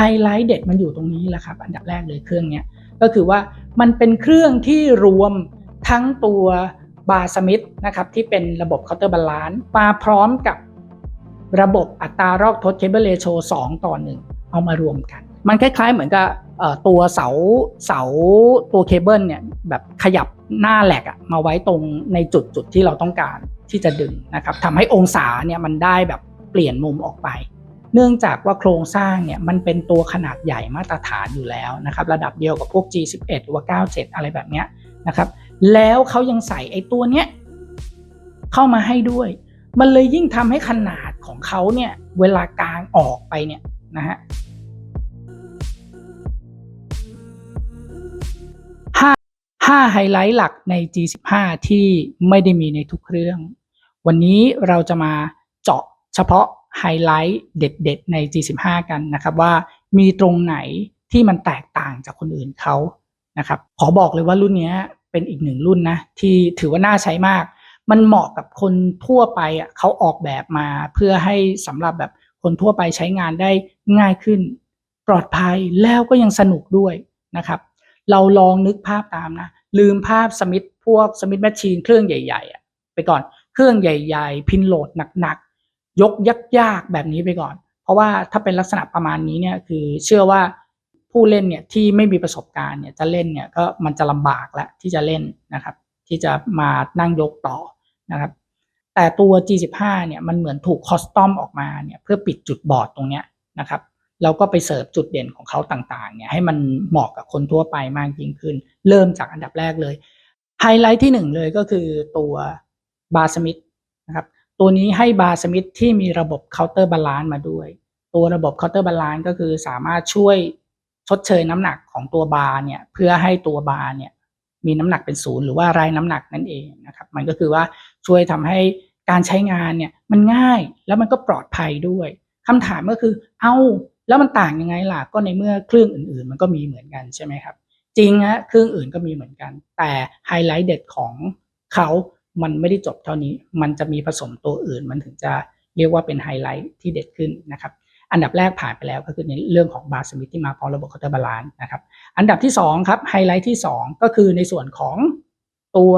ไฮไลท์เด็ดมันอยู่ตรงนี้แหละครับอันดับแรกเลยเครื่องเนี้ยก็คือว่ามันเป็นเครื่องที่รวมทั้งตัวบาร์สมิธนะครับที่เป็นระบบเคาน์เตอร์บาลานซ์มาพร้อมกับระบบอัตรารอกทดเคเบิลเรโช2ต่อ1เอามารวมกัน มันคล้าย ๆ เหมือนกับตัวเสาเสาตัวเคเบิลเนี่ยแบบขยับหน้าแหลกอะมาไว้ตรงในจุดจุดที่เราต้องการที่จะดึงนะครับทำให้องศาเนี่ยมันได้แบบเปลี่ยนมุมออกไป เนื่องจากว่าโครงสร้างเนี่ยมันเป็นตัวขนาดใหญ่มาตรฐานอยู่แล้วนะครับระดับเดียวกับพวก G11 หรือว่า 97 อะไรแบบเนี้ยนะครับแล้วเขายังใส่ไอ้ตัวเนี้ยเข้ามาให้ด้วย มันเลยยิ่งทำให้ขนาดของเขาเนี่ยเวลากลางออกไปเนี่ยนะฮะห้าห้าไฮไลท์หลักใน G15 ที่ไม่ได้มีในทุกเครื่อง วันนี้เราจะมาเจาะเฉพาะ ไฮไลท์เด็ด ๆ ใน G15 กันนะครับว่ามีตรงไหนที่มันแตกต่างจากคนอื่นเขานะครับขอบอกเลยว่ารุ่นนี้เป็นอีกหนึ่งรุ่นนะที่ถือว่าน่าใช้มาก มันเหมาะกับคนทั่วไปอะเขาออกแบบมาเพื่อให้สำหรับแบบคนทั่วไปใช้งานได้ง่ายขึ้น ปลอดภัยแล้วก็ยังสนุกด้วยนะครับ เราลองนึกภาพตามนะ ลืมภาพสมิธพวกสมิธแมชชีนเครื่องใหญ่ๆอะไปก่อนเครื่องใหญ่ ๆ พินโหลดหนักๆ ยกยากๆแบบนี้ไปก่อน เพราะว่าถ้าเป็นลักษณะประมาณนี้เนี่ยคือเชื่อว่าผู้เล่นเนี่ยที่ไม่มีประสบการณ์เนี่ยจะเล่นเนี่ยก็มันจะลำบากแล้วที่จะเล่นนะครับ ที่จะมานั่งยกต่อนะครับ แต่ตัว G15 เนี่ยมันเหมือนถูกคอสตอมออกมาเนี่ยเพื่อปิดจุดบอดตรงเนี้ยนะครับแล้วก็ไปเสิร์ฟจุดเด่นของเขาต่างๆเนี่ยให้มันเหมาะกับคนทั่วไปมากยิ่งขึ้น เริ่มจากอันดับแรกเลยไฮไลท์ที่หนึ่งเลยก็คือตัวบาสมิธนะครับ ตัวนี้ให้บาร์สมิธที่มีระบบเคาน์เตอร์บาลานซ์มาด้วย ตัวระบบเคาน์เตอร์บาลานซ์ก็คือสามารถช่วยชดเชยน้ำหนักของตัวบาร์เนี่ยเพื่อให้ตัวบาร์เนี่ยมีน้ำหนักเป็นศูนย์หรือว่าไร้น้ำหนักนั่นเองนะครับมันก็คือว่าช่วยทำให้การใช้งานเนี่ยมันง่ายแล้วมันก็ปลอดภัยด้วยคำถามก็คือเอ้าแล้วมันต่างยังไงล่ะก็ในเมื่อเครื่องอื่น ๆ มันก็มีเหมือนกันใช่ไหมครับจริงฮะเครื่องอื่นก็มีเหมือนกัน แต่ไฮไลท์เด็ดของเขา มันไม่ได้จบเท่านี้ มันจะมีผสมตัวอื่น มันถึงจะเรียกว่าเป็นไฮไลท์ที่เด็ดขึ้นนะครับ อันดับแรกผ่านไปแล้วก็คือในเรื่องของบาร์สมิธที่มาพร้อมระบบคอร์เตอร์บาลานนะครับ อันดับที่2ครับไฮไลท์ที่ 2 ก็คือในส่วนของตัว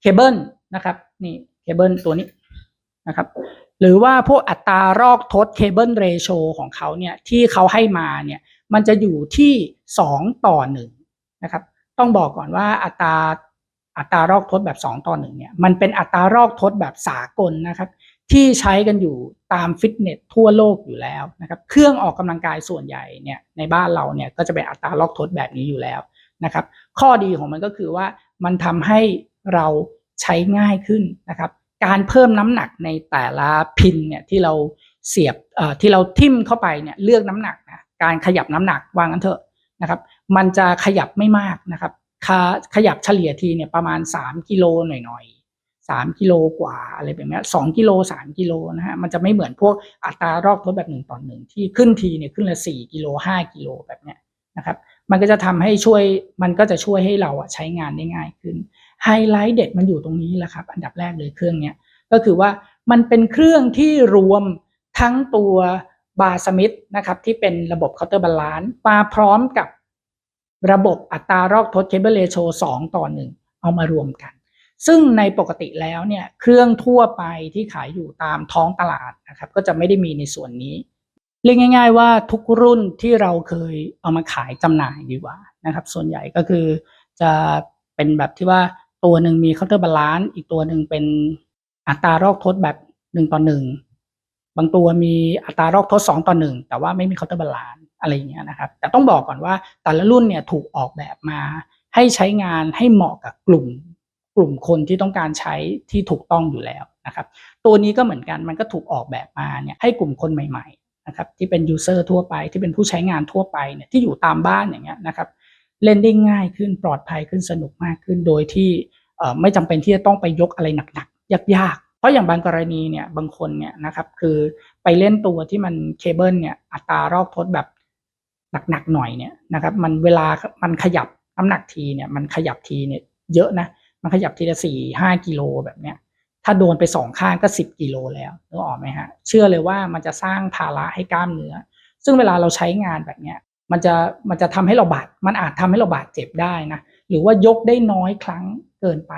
เคเบิลนะครับนี่เคเบิลตัวนี้นะครับหรือว่าพวกอัตรารอกทดเคเบิลเรโชของเขาเนี่ยที่เขาให้มาเนี่ยมันจะอยู่ที่ 2 ต่อ1นะครับต้องบอกก่อนว่าอัตรา อัตรารอกทดแบบ 2 ต่อ1เนี่ยมันเป็นอัตรารอกทดแบบสากลนะครับ ที่ใช้กันอยู่ตามฟิตเนสทั่วโลกอยู่แล้วนะครับ เครื่องออกกำลังกายส่วนใหญ่เนี่ยในบ้านเราเนี่ยก็จะเป็นอัตรารอกทดแบบนี้อยู่แล้วนะครับ ข้อดีของมันก็คือว่ามันทำให้เราใช้ง่ายขึ้นนะครับ การเพิ่มน้ำหนักในแต่ละพินเนี่ยที่เราเสียบที่เราทิ่มเข้าไปเนี่ยเลือกน้ำหนักนะการขยับน้ำหนักวางกันเถอะนะครับ มันจะขยับไม่มากนะครับ ขยับเฉลี่ยทีเนี่ยประมาณ 3 กิโลหน่อยๆ3กิโลกว่าอะไรแบบนี้สองกิโล3กิโลนะฮะมันจะไม่เหมือนพวกอัตรารอกทดแบบหนึ่งต่อหนึ่งที่ขึ้นทีเนี่ยขึ้นละ4กิโล5กิโลแบบเนี้ยนะครับมันก็จะทำให้ช่วยมันก็จะช่วยให้เราใช้งานได้ง่ายขึ้นไฮไลท์เด็ดมันอยู่ตรงนี้แหละครับ อันดับแรกเลยเครื่องเนี้ยก็คือว่ามันเป็นเครื่องที่รวมทั้งตัวบาสมิธนะครับที่เป็นระบบเคาน์เตอร์บาลานซ์มาพร้อมกับ ระบบอัตรารอกทดเคเบิลเรโช2ต่อ 1 เอามารวมกัน ซึ่งในปกติแล้วเนี่ยเครื่องทั่วไปที่ขายอยู่ตามท้องตลาดนะครับก็จะไม่ได้มีในส่วนนี้ เรียกง่าย ๆ ว่าทุกรุ่นที่เราเคยเอามาขายจำหน่ายดีกว่านะครับ ส่วนใหญ่ก็คือจะเป็นแบบที่ว่าตัวหนึ่งมีเคาน์เตอร์บาลานซ์อีกตัวหนึ่งเป็นอัตรารอกทดแบบหนึ่งต่อหนึ่งบางตัวมีอัตรารอกทดสองต่อหนึ่งแต่ว่าไม่มีเคาน์เตอร์บาลานซ์ อะไรอย่างเงี้ยนะครับ แต่ต้องบอกก่อนว่าแต่ละรุ่นเนี่ยถูกออกแบบมา ให้ใช้งานให้เหมาะกับกลุ่มกลุ่มคนที่ต้องการใช้ที่ถูกต้องอยู่แล้วนะครับ ตัวนี้ก็เหมือนกันมันก็ถูกออกแบบมาเนี่ยให้กลุ่มคนใหม่ๆนะครับที่เป็นยูเซอร์ทั่วไปที่เป็นผู้ใช้งานทั่วไปเนี่ยที่อยู่ตามบ้านอย่างเงี้ยนะครับเล่นได้ง่ายขึ้นปลอดภัยขึ้นสนุกมากขึ้น โดยที่ไม่จำเป็นที่จะต้องไปยกอะไรหนักๆยากๆ เพราะอย่างบางกรณีเนี่ยบางคนเนี่ยนะครับคือไปเล่นตัวที่มันเคเบิลเนี่ยอัตรารอกทดแบบ หนักๆหน่อยเนี่ยนะครับมันเวลามันขยับน้ำหนักทีเนี่ยมันขยับทีเนี่ยเยอะนะมันขยับทีละสี่ห้ากิโลแบบเนี้ยถ้าโดนไปสองข้างก็สิบกิโลแล้วนึกออกไหมฮะเชื่อเลยว่ามันจะสร้างภาระให้กล้ามเนื้อ ซึ่งเวลาเราใช้งานแบบเนี้ยมันจะมันจะทำให้เราบาดมันอาจทำให้เราบาดเจ็บได้นะหรือว่ายกได้น้อยครั้งเกินไป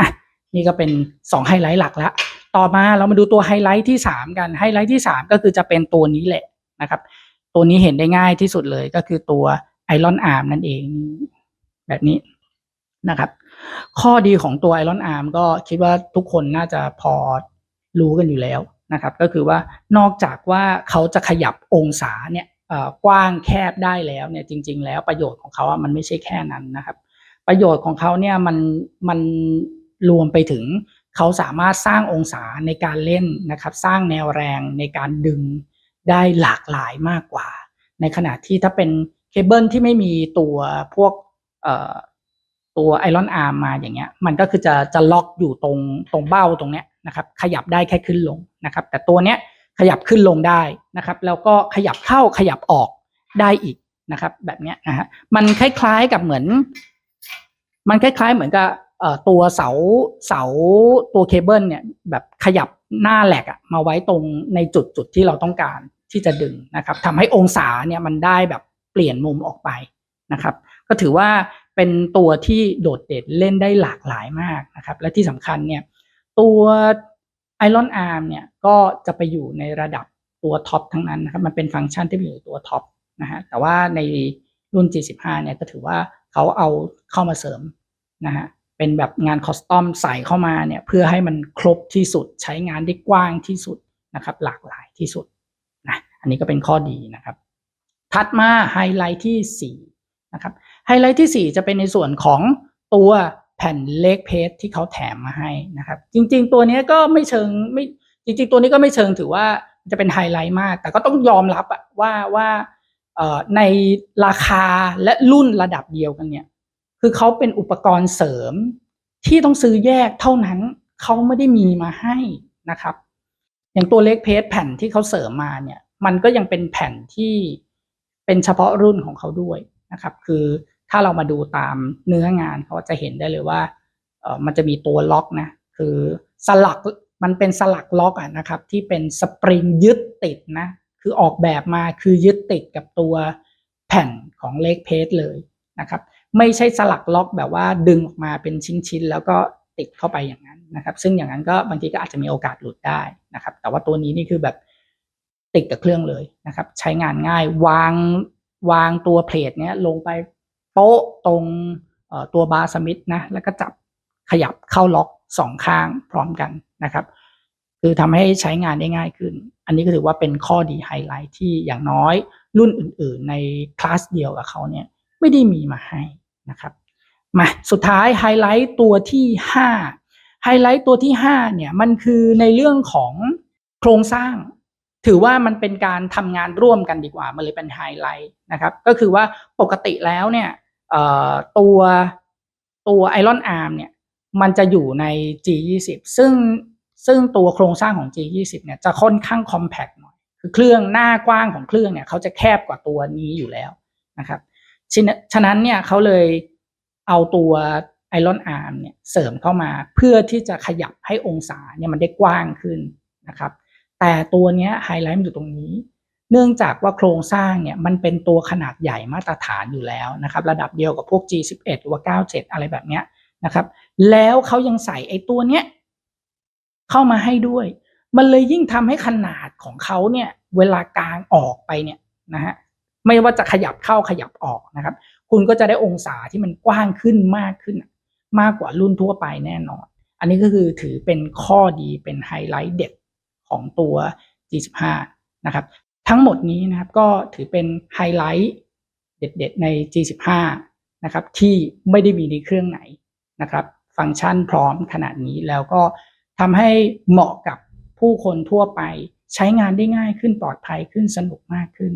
อะนี่ก็เป็น2ไฮไลท์หลักละต่อมาเรามาดูตัวไฮไลท์ที่ 3 กันไฮไลท์ที่ 3 ก็คือจะเป็นตัวนี้แหละนะครับ ตัวนี้เห็นได้ง่ายที่สุดเลยก็คือตัวไอรอนอาร์มนั่นเองแบบนี้นะครับ ข้อดีของตัวไอรอนอาร์มก็คิดว่าทุกคนน่าจะพอรู้กันอยู่แล้วนะครับ ก็คือว่านอกจากว่าเขาจะขยับองศาเนี่ยกว้างแคบได้แล้วเนี่ยจริง ๆ แล้วประโยชน์ของเขาอะมันไม่ใช่แค่นั้นนะครับ ประโยชน์ของเขาเนี่ยมันมันรวมไปถึงเขาสามารถสร้างองศาในการเล่นนะครับ สร้างแนวแรงในการดึง ได้หลากหลายมากกว่า ในขณะที่ถ้าเป็นเคเบิลที่ไม่มีตัวพวกตัวไอรอนอาร์มมาอย่างเงี้ย มันก็คือจะจะล็อกอยู่ตรงตรงเบ้าตรงเนี้ยนะครับขยับได้แค่ขึ้นลงนะครับ แต่ตัวเนี้ยขยับขึ้นลงได้นะครับ แล้วก็ขยับเข้าขยับออกได้อีกนะครับ แบบเนี้ยนะฮะมันคล้ายๆกับเหมือน มันคล้ายๆเหมือนกับตัวเสาเสาตัวเคเบิลเนี่ยแบบขยับหน้าแหลกอะมาไว้ตรงในจุดจุดที่เราต้องการ ที่จะดึงนะครับทำให้องศาเนี่ยมันได้แบบเปลี่ยนมุมออกไปนะครับ ก็ถือว่าเป็นตัวที่โดดเด่นเล่นได้หลากหลายมากนะครับ และที่สำคัญเนี่ยตัวไอรอนอาร์มเนี่ยก็จะไปอยู่ในระดับตัวท็อปทั้งนั้นนะครับ มันเป็นฟังก์ชันที่อยู่ตัวท็อปนะฮะแต่ว่าในรุ่น G15 เนี่ยก็ถือว่าเขาเอาเข้ามาเสริมนะฮะเป็นแบบงานคอสตอมใส่เข้ามาเนี่ยเพื่อให้มันครบที่สุดใช้งานได้กว้างที่สุดนะครับ หลากหลายที่สุด อันนี้ก็เป็นข้อดีนะครับ ถัดมาไฮไลท์ที่4นะครับไฮไลท์ที่ 4 จะเป็นในส่วนของตัวแผ่นเลขเพจที่เขาแถมมาให้นะครับ จริง ๆ ตัวนี้ก็ไม่เชิงไม่จริง ๆ ตัวนี้ก็ไม่เชิงถือว่าจะเป็นไฮไลท์มาก แต่ก็ต้องยอมรับว่าว่าในราคาและรุ่นระดับเดียวกันเนี่ยคือเขาเป็นอุปกรณ์เสริมที่ต้องซื้อแยกเท่านั้นเขาไม่ได้มีมาให้นะครับ อย่างตัวเล็กเพจแผ่นที่เขาเสริมมาเนี่ย มันก็ยังเป็นแผ่นที่เป็นเฉพาะรุ่นของเขาด้วยนะครับ คือถ้าเรามาดูตามเนื้องานเขาจะเห็นได้เลยว่าเออมันจะมีตัวล็อกนะคือสลักมันเป็นสลักล็อกอะนะครับ ที่เป็นสปริงยึดติดนะคือออกแบบมาคือยึดติดกับตัวแผ่นของเลกเพจเลยนะครับ ไม่ใช่สลักล็อกแบบว่าดึงออกมาเป็นชิ้นๆแล้วก็ติดเข้าไปอย่างนั้นนะครับ ซึ่งอย่างนั้นก็บางทีก็อาจจะมีโอกาสหลุดได้นะครับ แต่ว่าตัวนี้นี่คือแบบ ติดกับเครื่องเลยนะครับ ใช้งานง่ายวางวางตัวเพลทเนี้ยลงไปโป๊ะตรงตัวบาร์สมิธนะแล้วก็จับขยับเข้าล็อกสองข้างพร้อมกันนะครับ คือทำให้ใช้งานได้ง่ายขึ้น อันนี้ก็ถือว่าเป็นข้อดีไฮไลท์ที่อย่างน้อยรุ่นอื่น ๆ ในคลาสเดียวกับเขาเนี่ยไม่ได้มีมาให้นะครับมาสุดท้ายไฮไลท์ตัวที่5ไฮไลท์ตัวที่5เนี่ยมันคือในเรื่องของโครงสร้าง ถือว่ามันเป็นการทำงานร่วมกันดีกว่า มันเลยเป็นไฮไลท์นะครับ ก็คือว่าปกติแล้วเนี่ยตัวตัวไอรอนอาร์มเนี่ยมันจะอยู่ใน G20 ซึ่งซึ่งตัวโครงสร้างของ G20 เนี่ยจะค่อนข้างคอมแพคหน่อย คือเครื่องหน้ากว้างของเครื่องเนี่ยเขาจะแคบกว่าตัวนี้อยู่แล้วนะครับ ฉะนั้นเนี่ยเขาเลยเอาตัวไอรอนอาร์มเนี่ยเสริมเข้ามาเพื่อที่จะขยับให้องศาเนี่ยมันได้กว้างขึ้นนะครับ แต่ตัวเนี้ยไฮไลท์มันอยู่ตรงนี้ เนื่องจากว่าโครงสร้างเนี่ยมันเป็นตัวขนาดใหญ่มาตรฐานอยู่แล้วนะครับ ระดับเดียวกับพวก G11 หรือว่า 97 อะไรแบบเนี้ยนะครับ แล้วเขายังใส่ไอ้ตัวเนี้ยเข้ามาให้ด้วย มันเลยยิ่งทำให้ขนาดของเขาเนี่ยเวลากลางออกไปเนี่ยนะฮะไม่ว่าจะขยับเข้าขยับออกนะครับ คุณก็จะได้องศาที่มันกว้างขึ้นมากขึ้น มากกว่ารุ่นทั่วไปแน่นอน อันนี้ก็คือถือเป็นข้อดีเป็นไฮไลท์เด็ด ของตัว G15 นะครับทั้งหมดนี้นะครับก็ถือเป็นไฮไลท์เด็ดๆใน G15 นะครับที่ไม่ได้มีในเครื่องไหนนะครับฟังก์ชันพร้อมขนาดนี้แล้วก็ทำให้เหมาะกับผู้คนทั่วไปใช้งานได้ง่ายขึ้นปลอดภัยขึ้นสนุกมากขึ้น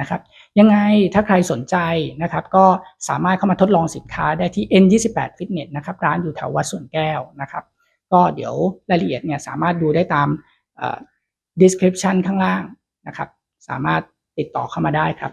นะครับยังไงถ้าใครสนใจนะครับก็สามารถเข้ามาทดลองสินค้าได้ที่ N28 Fitness นะครับร้านอยู่แถววัดสวนแก้วนะครับก็เดี๋ยวรายละเอียดเนี่ยสามารถดูได้ตาม description ข้างล่างนะครับ สามารถติดต่อเข้ามาได้ครับ